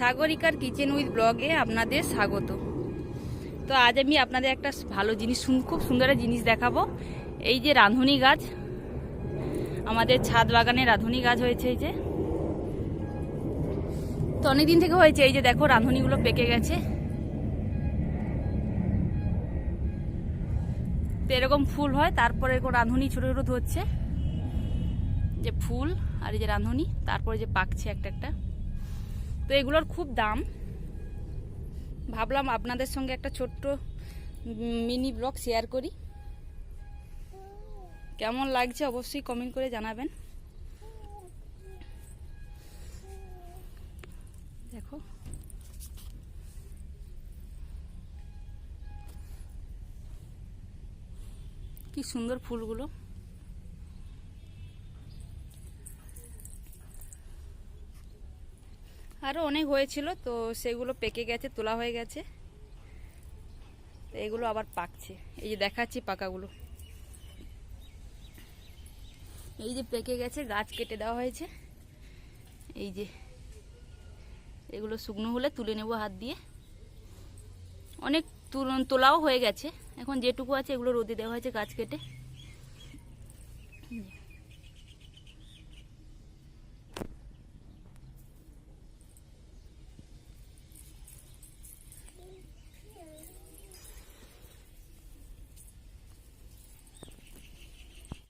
সাগরিকার kitchen with ব্লগে আপনাদের স্বাগত। তো আজ আমি আপনাদের একটা ভালো জিনিস খুব সুন্দর জিনিস দেখাবো। এই যে রাঁধুনি গাছ, আমাদের ছাদ বাগানে রাঁধুনি গাছ হয়েছে এই যে। তো অনেকদিন থেকে হয়েছে, এই যে দেখো রাঁধুনিগুলো পেকে গেছে। তো এরকম ফুল হয়, তারপরে এরকম রাঁধুনি ছোটো ছোটো ধরছে। যে ফুল আর এই যে রাঁধুনি, তারপরে যে পাকছে একটা একটা। তো এগুলোর খুব দাম। ভাবলাম আপনাদের সঙ্গে একটা ছোট্ট মিনি ব্লগ শেয়ার করি। কেমন লাগছে অবশ্যই কমেন্ট করে জানাবেন। দেখো। কি সুন্দর ফুলগুলো। আরও অনেক হয়েছিল, তো সেগুলো পেকে গেছে, তোলা হয়ে গেছে। এগুলো আবার পাকছে। এই যে দেখাচ্ছি পাকাগুলো। এই যে পেকে গেছে, গাছ কেটে দেওয়া হয়েছে। এই যে এগুলো শুকনো হলে তুলে নেব হাত দিয়ে। অনেক তুল- তোলাও হয়ে গেছে। এখন যেটুকু আছে এগুলো রোদে দেওয়া হয়েছে গাছ কেটে।